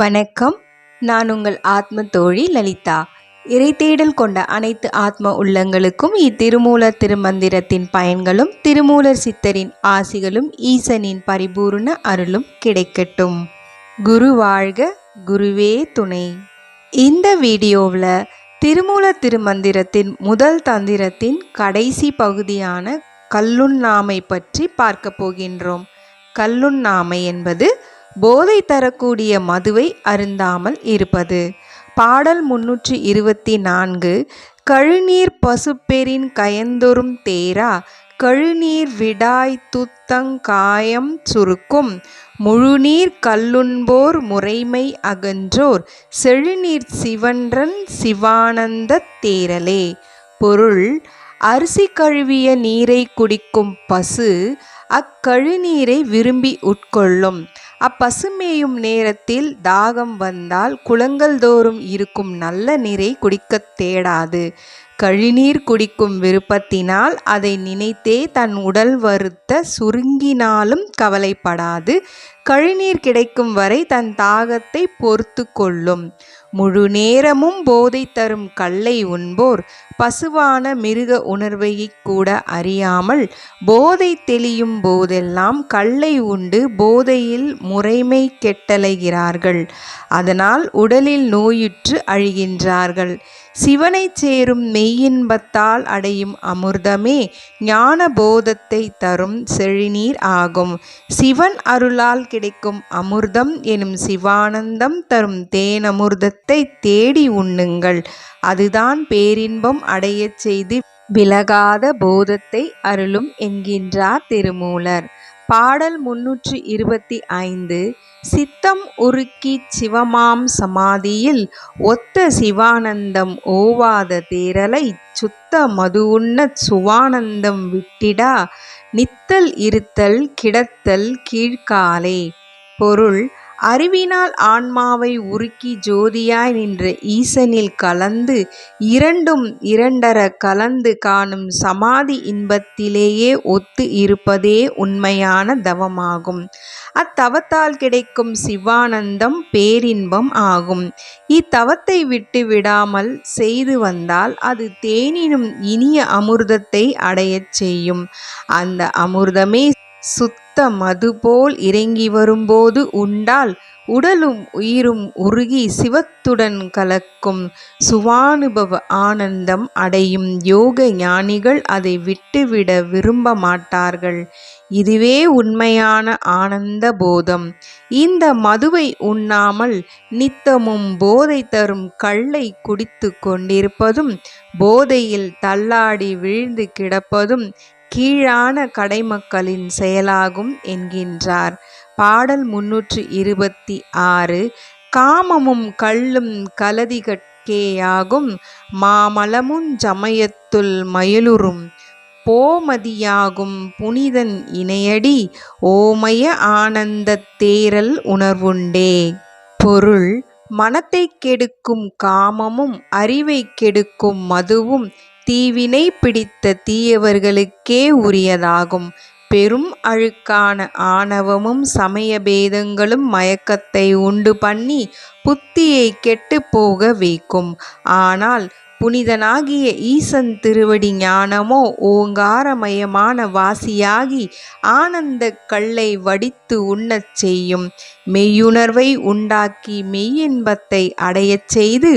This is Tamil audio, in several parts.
வணக்கம். நான் உங்கள் ஆத்ம தோழி லலிதா. இறை தேடல் கொண்ட அனைத்து ஆத்ம உள்ளங்களுக்கும் இத்திருமூலர் திருமந்திரத்தின் பயன்களும் திருமூலர் சித்தரின் ஆசிகளும் ஈசனின் பரிபூர்ண அருளும் கிடைக்கட்டும். குரு வாழ்க குருவே துணை. இந்த வீடியோவில் திருமூல திருமந்திரத்தின் முதல் தந்திரத்தின் கடைசி பகுதியான கல்லுண்ணாமை பற்றி பார்க்க போகின்றோம். கல்லுண்ணாமை என்பது போதை தரக்கூடிய மதுவை அருந்தாமல் இருப்பது. பாடல் முன்னூற்றி இருபத்தி நான்கு கழுநீர் பசுப்பெரின் கயந்தொரும் தேரா கழுநீர் விடாய் துத்தங் காயம் சுருக்கும் முழுநீர் கல்லுண்போர் முறைமை அகன்றோர் செழுநீர் சிவன்றன் சிவானந்த தேரலே பொருள் அரிசி கழுவிய நீரை குடிக்கும் பசு அக்கழுநீரை விரும்பி உட்கொள்ளும். அப்பசுமேயும் நேரத்தில் தாகம் வந்தால் குளங்கள் தோறும் இருக்கும் நல்ல நீரை குடிக்கத் தேடாது. கழிநீர் குடிக்கும் விருப்பத்தினால் அதை நினைத்தே தன் உடல் வருத்த சுருங்கினாலும் கவலைப்படாது. கழிநீர் கிடைக்கும் வரை தன் தாகத்தை பொறுத்து கொள்ளும். முழு நேரமும் போதை தரும் கல்லை உண்போர். பசுவான மிருக உணர்வை கூட அறியாமல் போதை தெளியும் போதெல்லாம் கல்லை உண்டு போதையில் முறைமை கெட்டலைகிறார்கள். அதனால் உடலில் நோயுற்று அழிகின்றார்கள். சிவனை சேரும் மெய்யின்பத்தால் அடையும் அமிர்தமே ஞான போதத்தை தரும் செழிநீர் ஆகும். சிவன் அருளால் கிடைக்கும் அமிர்தம் எனும் சிவானந்தம் தரும் தேனமிர்தத்தை தேடி உண்ணுங்கள். அதுதான் பேரின்பம் அடையச் செய்து விலகாத போதத்தை அருளும் என்கின்றார் திருமூலர். பாடல் முன்னூற்று இருபத்தி ஐந்து சித்தம் உருக்கி சிவமாம் சமாதியில் ஒத்த சிவானந்தம் ஓவாத தேரலை சுத்த மது உண்ண சுவானந்தம் விட்டிடா நித்தல் இருத்தல் கிடத்தல் கீழ்காலே. பொருள் அறிவினால் ஆன்மாவை உருக்கி ஜோதியாய் நின்ற ஈசனில் கலந்து இரண்டும் இரண்டர கலந்து காணும் சமாதி இன்பத்திலேயே ஒத்து இருப்பதே உண்மையான தவமாகும். அத்தவத்தால் கிடைக்கும் சிவானந்தம் பேரின்பம் ஆகும். இத்தவத்தை விட்டு விடாமல் செய்து வந்தால் அது தேனினும் இனிய அமிர்தத்தை அடையச் செய்யும். அந்த அமிர்தமே சுத்த மது போல் இறங்கி வரும்போது உண்டால் உடலும் உயிரும் உருகி சிவத்துடன் கலக்கும். சுவானுபவ ஆனந்தம் அடையும் யோக ஞானிகள் அதை விட்டுவிட விரும்ப மாட்டார்கள். இதுவே உண்மையான ஆனந்த போதம். இந்த மதுவை உண்ணாமல் நித்தமும் போதை தரும் கள்ளை குடித்து கொண்டிருப்பதும் போதையில் தள்ளாடி வீழ்ந்து கிடப்பதும் கீழான கடைமக்களின் செயலாகும் என்கின்றார். பாடல் முன்னூற்றி இருபத்தி ஆறு காமமும் கள்ளும் கலதிகட்கேயாகும். மாமலமும் ஜமயத்துள் மயலுறும் போமதியாகும் புனிதன் இணையடி. ஓமய ஆனந்த தேரல் உணர்வுண்டே. பொருள் மனத்தை கெடுக்கும் காமமும் அறிவை கெடுக்கும் மதுவும் தீவினை பிடித்த தீயவர்களுக்கே உரியதாகும். பெரும் அழுக்கான ஆணவமும் சமய பேதங்களும் மயக்கத்தை உண்டு பண்ணி புத்தியை கெட்டு போக வைக்கும். ஆனால் புனிதனாகிய ஈசன் திருவடி ஞானமோ ஓங்காரமயமான வாசியாகி ஆனந்த கல்லை வடித்து உண்ணச் செய்யும். மெய்யுணர்வை உண்டாக்கி மெய்யின்பத்தை அடையச் செய்து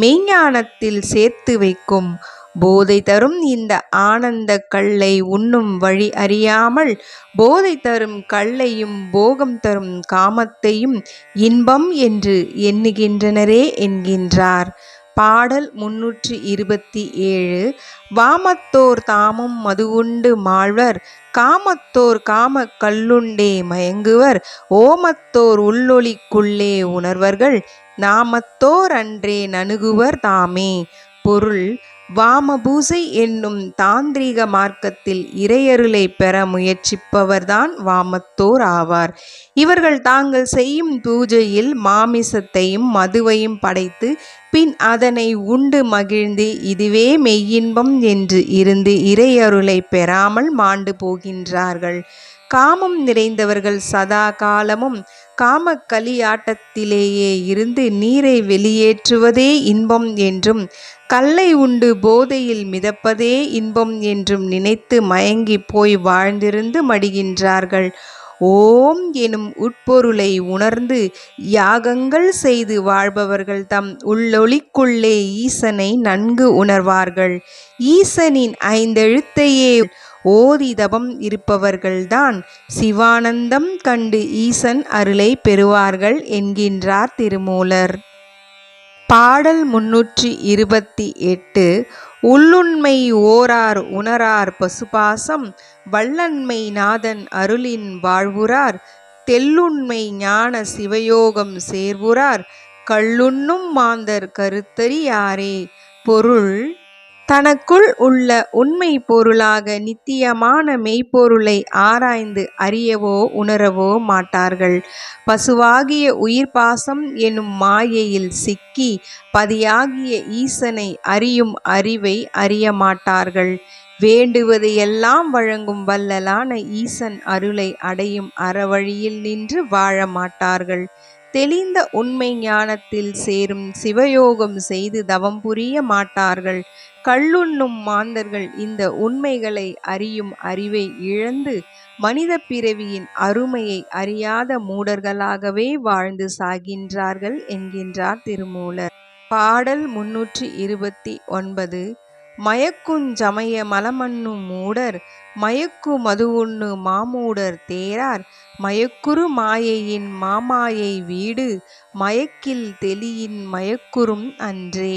மெய்ஞானத்தில் சேர்த்து வைக்கும். போதை தரும் இந்த ஆனந்த கல்லை உண்ணும் வழி அறியாமல் போதை தரும் கல்லையும் போகம் தரும் காமத்தையும் இன்பம் என்று எண்ணுகின்றனரே என்கின்றார். பாடல் முன்னூற்றி இருபத்தி ஏழு. வாமத்தோர் தாமும் மதுவுண்டு மாழ்வர் காமத்தோர் காம கல்லுண்டே மயங்குவர் ஓமத்தோர் உள்ளொளிக்குள்ளே உணர்வர்கள் நாமத்தோர் அன்றே நணுகுவர் தாமே. பொருள் வாமபூசை என்னும் தாந்திரீக மார்க்கத்தில் இறையருளை பெற முயற்சிப்பவர்தான் வாமத்தோர் ஆவார். இவர்கள் தாங்கள் செய்யும் பூஜையில் மாமிசத்தையும் மதுவையும் படைத்து பின் அதனை உண்டு மகிழ்ந்து இதுவே மெய்யின்பம் என்று இருந்து இறையருளை பெறாமல் மாண்டு போகின்றார்கள். காமம் நிறைந்தவர்கள் சதா காலமும் காம களியாட்டத்திலேயே இருந்து நீரை வெளியேற்றுவதே இன்பம் என்றும் கல்லை உண்டு போதையில் மிதப்பதே இன்பம் என்றும் நினைத்து மயங்கி போய் வாழ்ந்திருந்து மடிகின்றார்கள். ஓம் எனும் உட்பொருளை உணர்ந்து யாகங்கள் செய்து வாழ்பவர்கள் தம் உள்ளொளிக்குள்ளே ஈசனை நன்கு உணர்வார்கள். ஈசனின் ஐந்தெழுத்தையே ஓதி தபம் இருப்பவர்கள்தான் சிவானந்தம் கண்டு ஈசன் அருளை பெறுவார்கள் என்கின்றார் திருமூலர். பாடல் முன்னூற்றி இருபத்தி எட்டு உள்ளுண்மை ஓரார் உணரார் பசுபாசம் வல்லன்மை நாதன் அருளின் வாழ்வுறார். தெல்லுண்மை ஞான சிவயோகம் சேர்வுறார். கள்ளுண்ணும் மாந்தர் கருத்தறியாரே. பொருள் தனக்குள் உள்ள உண்மை பொருளாக நித்தியமான மெய்ப்பொருளை ஆராய்ந்து அறியவோ உணரவோ மாட்டார்கள். பசுவாகிய உயிர் பாசம் எனும் மாயையில் சிக்கி பதியாகிய ஈசனை அறியும் அறிவை அறிய மாட்டார்கள். வேண்டுவதையெல்லாம் வழங்கும் வல்லலான ஈசன் அருளை அடையும் அறவழியில் நின்று வாழ மாட்டார்கள். தெளிந்த உண்மை ஞானத்தில் சேரும் சிவயோகம் செய்து தவம் புரிய மாட்டார்கள். கள்ளுண்ணும் மாந்தர்கள் இந்த உண்மைகளை அறியும் அறிவை இழந்து மனித பிறவியின் அருமையை அறியாத மூடர்களாகவே வாழ்ந்து சாகின்றார்கள் என்கின்றார் திருமூலர். பாடல் முன்னூற்றி இருபத்தி ஒன்பது மயக்குஞ்சமய மலமண்ணு மூடர் மயக்கு மதுவுண்ணு மாமூடர் தேரார். மயக்குறு மாயையின் மாமாயை வீடு மயக்கில் தெளியின் மயக்குறும் அன்றே.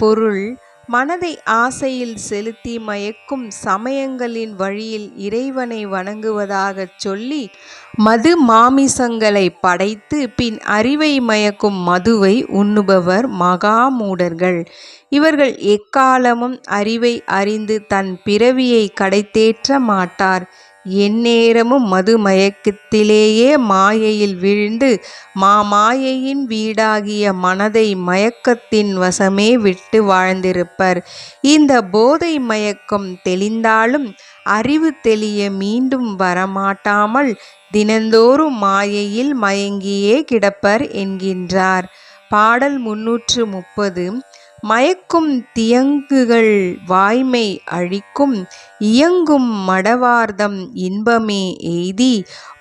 பொருள் மனதை ஆசையில் செலுத்தி மயக்கும் சமயங்களின் வழியில் இறைவனை வணங்குவதாகச் சொல்லி மது மாமிசங்களை படைத்து பின் அறிவை மயக்கும் மதுவை உண்ணுபவர் மகாமூடர்கள் இவர்கள் எக்காலமும் அறிவை அறிந்து தன் பிறவியை கடைத்தேற்ற மாட்டார். எந்நேரமும் மது மயக்கத்திலேயே மாயையில் விழுந்து மாமாயையின் வீடாகிய மனதை மயக்கத்தின் வசமே விட்டு வாழ்ந்திருப்பர். இந்த போதை மயக்கம் தெளிந்தாலும் அறிவு தெளிய மீண்டும் வரமாட்டாமல் தினந்தோறும் மாயையில் மயங்கியே கிடப்பர் என்கின்றார். பாடல் முன்னூற்று முப்பது. மயக்கும் தியங்குகள் வாய்மை அழிக்கும் இயங்கும் மடவார்தம் இன்பமே எய்தி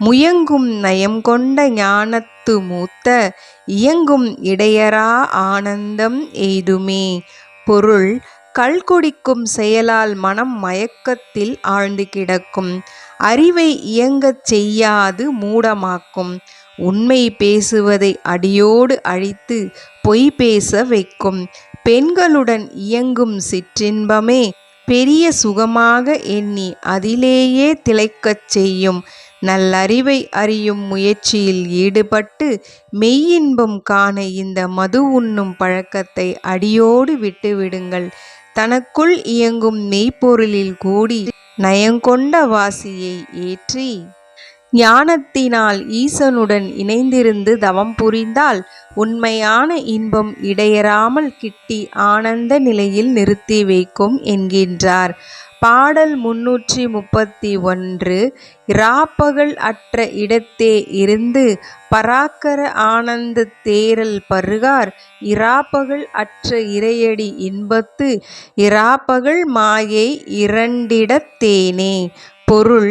முயங்கும் நயம் கொண்ட ஞானத்து மூத்த இயங்கும் இடையரா ஆனந்தம் எய்துமே. பொருள் கல்கொடிக்கும் செயலால் மனம் மயக்கத்தில் ஆழ்ந்து கிடக்கும் அறிவை இயங்கச் செய்யாது மூடமாக்கும் உண்மை பேசுவதை அடியோடு அழித்து பொய் பேச வைக்கும் பெண்களுடன் இயங்கும் சிற்றின்பமே பெரிய சுகமாக எண்ணி அதிலேயே திளைக்கச் செய்யும். நல்லறிவை அறியும் முயற்சியில் ஈடுபட்டு மெய்யின்பம் காண இந்த மது உண்ணும் பழக்கத்தை அடியோடு விட்டுவிடுங்கள். தனக்குள் இயங்கும் மெய்ப்பொருளில் கூடி நயங்கொண்ட வாசியை ஏற்றி ஞானத்தினால் ஈசனுடன் இணைந்திருந்து தவம் புரிந்தால் உண்மையான இன்பம் இடையறாமல் கிட்டி ஆனந்த நிலையில் நிறுத்தி வைக்கும் என்கின்றார். பாடல் முன்னூற்றி முப்பத்தி ஒன்று இராப்பகல் அற்ற இடத்தே இருந்து பராக்கர ஆனந்த தேரல் பருகார் இராப்பகல் அற்ற இறையடி இன்பத்து இராப்பகல் மாயை இரண்டிடத்தேனே. பொருள்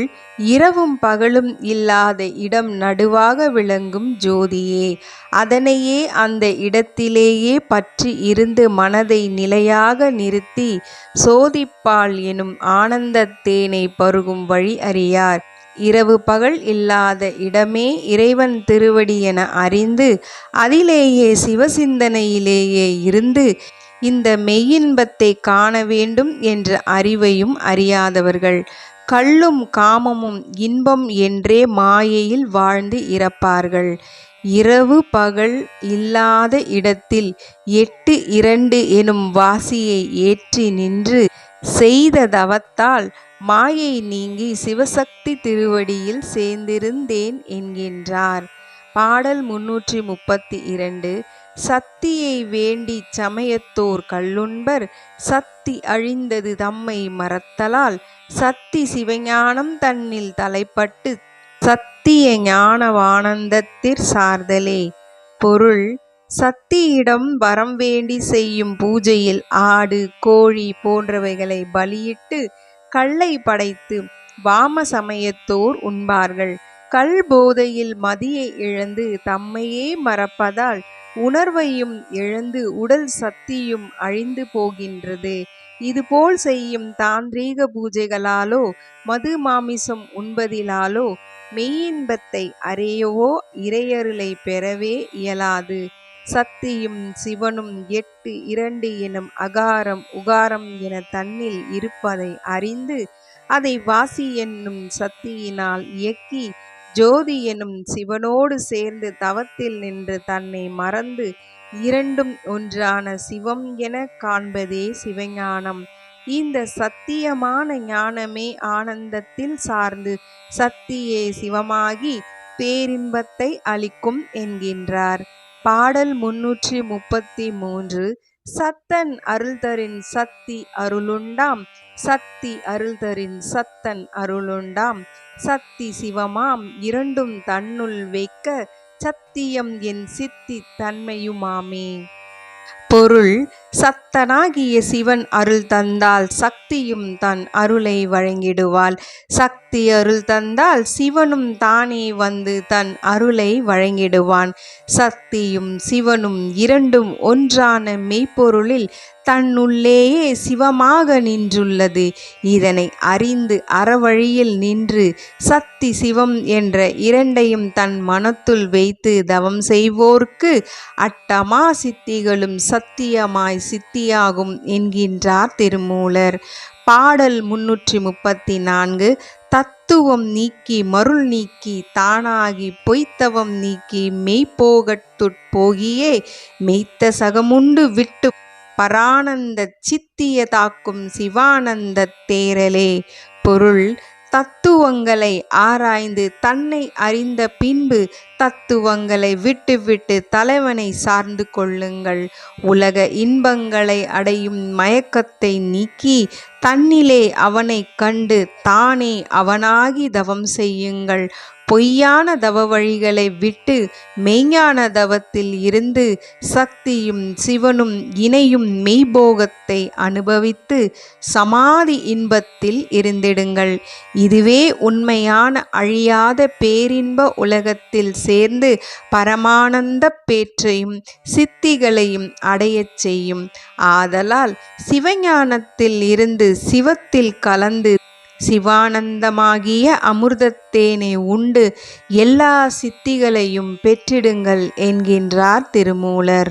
இரவும் பகலும் இல்லாத இடம் நடுவாக விளங்கும் ஜோதியே. அதனையே அந்த இடத்திலேயே பற்றி இருந்து மனதை நிலையாக நிறுத்தி சோதிப்பால் எனும் ஆனந்த தேனை பருகும் வழி அறியார். இரவு பகல் இல்லாத இடமே இறைவன் திருவடி என அறிந்து அதிலேயே சிவசிந்தனையிலேயே இருந்து இந்த மெய்யின்பத்தை காண வேண்டும் என்ற அறிவையும் அறியாதவர்கள். கள்ளும் காமமும் இன்பம் என்றே மாயையில் வாழ்ந்து இறப்பார்கள். இரவு பகல் இல்லாத இடத்தில் எட்டு இரண்டு எனும் வாசியை ஏற்றி நின்று செய்த தவத்தால் மாயை நீங்கி சிவசக்தி திருவடியில் சேர்ந்திருந்தேன் என்கின்றார். பாடல் முன்னூற்றி முப்பத்தி இரண்டு சத்தியை வேண்டி சமயத்தோர் கல்லுண்பர் சத்தி அழிந்தது தம்மை மறத்தலால் சத்தி சிவஞானம் தன்னில் தலைப்பட்டு சத்திய ஞானவானந்தத்திற் சார்தலே. பொருள் சத்தியிடம் வரம் வேண்டி செய்யும் பூஜையில் ஆடு கோழி போன்றவைகளை பலியிட்டு கல்லை படைத்து வாம சமயத்தோர் உண்பார்கள். கல் போதையில் மதியை இழந்து தம்மையே மறப்பதால் உணர்வையும் இழந்து உடல் சக்தியும் அழிந்து போகின்றது. இதுபோல் செய்யும் தாந்திரீக பூஜைகளாலோ மது மாமிசம் உண்பதிலாலோ மெய்யின்பத்தை அறியவோ இறையருளை பெறவே இயலாது. சக்தியும் சிவனும் எட்டு இரண்டு எனும் அகாரம் உகாரம் என தன்னில் இருப்பதை அறிந்து அதை வாசி என்னும் சக்தியினால் இயக்கி ஜோதி எனும் சிவனோடு சேர்ந்து தவத்தில் நின்று தன்னை மறந்து இரண்டும் ஒன்றான சிவம் என காண்பதே சிவஞானம். இந்த சத்தியமான ஞானமே ஆனந்தத்தில் சார்ந்து சக்தியே சிவமாகி பேரின்பத்தை அளிக்கும் என்கின்றார். பாடல் முன்னூற்றி முப்பத்தி மூன்று சத்தன் அருள்தரின் சக்தி அருளுண்டாம். சக்தி அருள்தரின் சத்தன் அருளுண்டாம். சக்தி சிவமாம் இரண்டும் தன்னுள் வைக்க சத்தியம் என் சித்தி தன்மையுமாமே. பொருள் சத்தனாகிய சிவன் அருள் தந்தால் சக்தியும் தன் அருளை வழங்கிடுவாள். சக்தி அருள் தந்தால் சிவனும் தானே வந்து தன் அருளை வழங்கிடுவான். சக்தியும் சிவனும் இரண்டும் ஒன்றான மெய்ப்பொருளில் தன்னுள்ளேயே சிவமாக நின்றுள்ளது. இதனை அறிந்து அறவழியில் நின்று சக்தி சிவம் என்ற இரண்டையும் தன் மனத்துள் வைத்து தவம் செய்வோர்க்கு அட்டமா சித்திகளும் சத் சத்தியமாய் சித்தியாகும் என்கின்றார் திருமூலர். பாடல் முன்னூற்றி முப்பத்தி நான்கு தத்துவம் நீக்கி மருள் நீக்கி தானாகி பொய்த்தவம் நீக்கி மெய்ப்போகத்துட்போகியே மெய்த்த சகமுண்டு விட்டு பரானந்த சித்திய தாக்கும் சிவானந்த தேரலே பொருள் தத்துவங்களை ஆராய்ந்து தன்னை அறிந்த பின்பு தத்துவங்களை விட்டுவிட்டு தலைவனை சார்ந்து கொள்ளுங்கள். உலக இன்பங்களை அடையும் மயக்கத்தை நீக்கி தன்னிலே அவனை கண்டு தானே அவனாகி தவம் செய்யுங்கள். பொய்யான தவ வழிகளை விட்டு மெய்ஞான தவத்தில் இருந்து சக்தியும் சிவனும் இணையும் மெய்போகத்தை அனுபவித்து சமாதி இன்பத்தில் இருந்திடுங்கள். இதுவே உண்மையான அழியாத பேரின்ப உலகத்தில் சேர்ந்து பரமானந்த பேற்றையும் சித்திகளையும் அடையச் செய்யும். ஆதலால் சிவஞானத்தில் இருந்து சிவத்தில் கலந்து சிவானந்தமாகிய அமிர்தத்தேனை உண்டு. எல்லா சித்திகளையும் பெற்றிடுங்கள் என்கின்றார் திருமூலர்.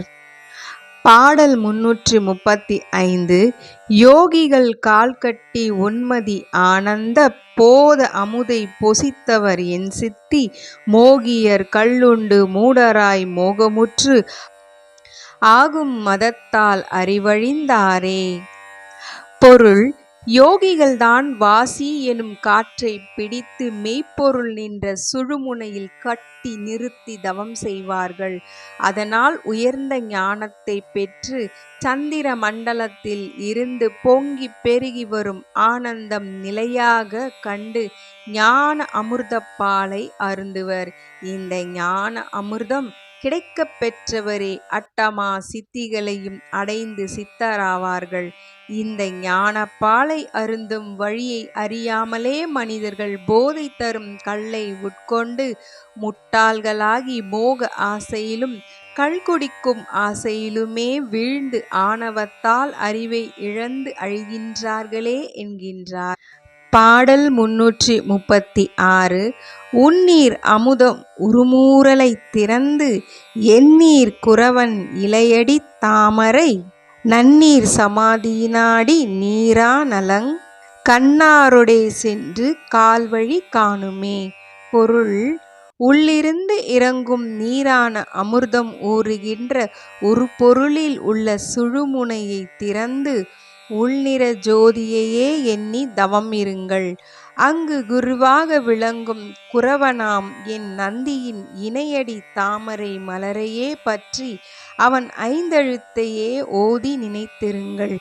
பாடல் முன்னூற்றி முப்பத்தி ஐந்து. யோகிகள் கால்கட்டி உன்மதி ஆனந்த போத அமுதை பொசித்தவர் என் சித்தி. மோகியர் கல்லுண்டு மூடராய் மோகமுற்று. ஆகும் மதத்தால் அறிவழிந்தாரே. பொருள் யோகிகள்தான் வாசி எனும் காற்றை பிடித்து மெய்ப்பொருள் நின்ற சுழுமுனையில் கட்டி நிறுத்தி தவம் செய்வார்கள். அதனால் உயர்ந்த ஞானத்தை பெற்று சந்திர மண்டலத்தில் இருந்து பொங்கி பெருகி வரும் ஆனந்தம் நிலையாக கண்டு ஞான அமிர்தப்பாலை அருந்துவர். இந்த ஞான அமிர்தம் கிடைக்கப் பெற்றவரே அட்டமா சித்திகளையும் அடைந்து சித்தராவார்கள். இந்த ஞானப்பாலை அருந்தும் வழியை அறியாமலே மனிதர்கள் போதை தரும் கல்லை உட்கொண்டு முட்டாள்களாகி மோக ஆசையிலும் கள்குடிக்கும் ஆசையிலுமே வீழ்ந்து ஆணவத்தால் அறிவை இழந்து அழிகின்றார்களே என்கின்றார். பாடல் முன்னூற்றி முப்பத்தி ஆறு உன்னீர் அமுதம் உருமூரலை திறந்து எண்ணீர் குறவன் இலையடி தாமரை நன்னீர் சமாதியினாடி நீரா நலங் கண்ணாருடே சென்று கால்வழி காணுமே பொருள் உள்ளிருந்து இறங்கும் நீரான அமிர்தம் ஊறுகின்ற ஒரு பொருளில் உள்ள சுழுமுனையை திறந்து உள்நிற ஜோதியையே எண்ணி தவம் இருங்கள். அங்கு குருவாக விளங்கும் குரவனாம் என் நந்தியின் இணையடி தாமரை மலரையே பற்றி அவன் ஐந்தெழுத்தையே ஓதி நினைத்திருங்கள்.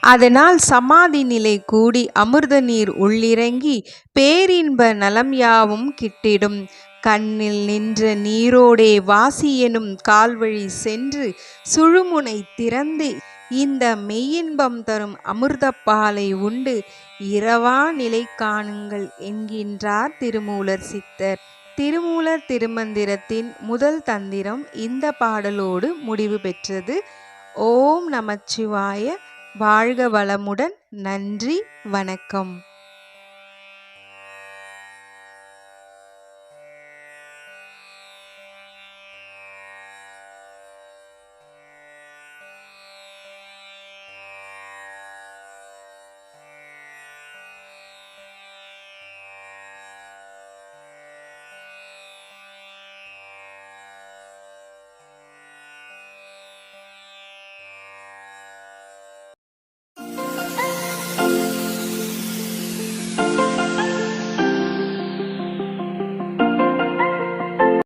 அதனால் சமாதி நிலை கூடி அமிர்த நீர் உள்ளிறங்கி பேரின்ப நலம் யாவும் கிட்டிடும். கண்ணில் நின்ற நீரோடே வாசி எனும் கால்வழி சென்று சுழுமுனை திறந்து இந்த மெய்யின்பம் தரும் அமிர்தப்பாலை உண்டு. இரவா நிலை காணுங்கள் என்கின்றார் திருமூலர் சித்தர். திருமூலர் திருமந்திரத்தின் முதல் தந்திரம் இந்த பாடலோடு முடிவு பெற்றது. ஓம் நமச்சிவாய. வாழ்க வளமுடன். நன்றி. வணக்கம்.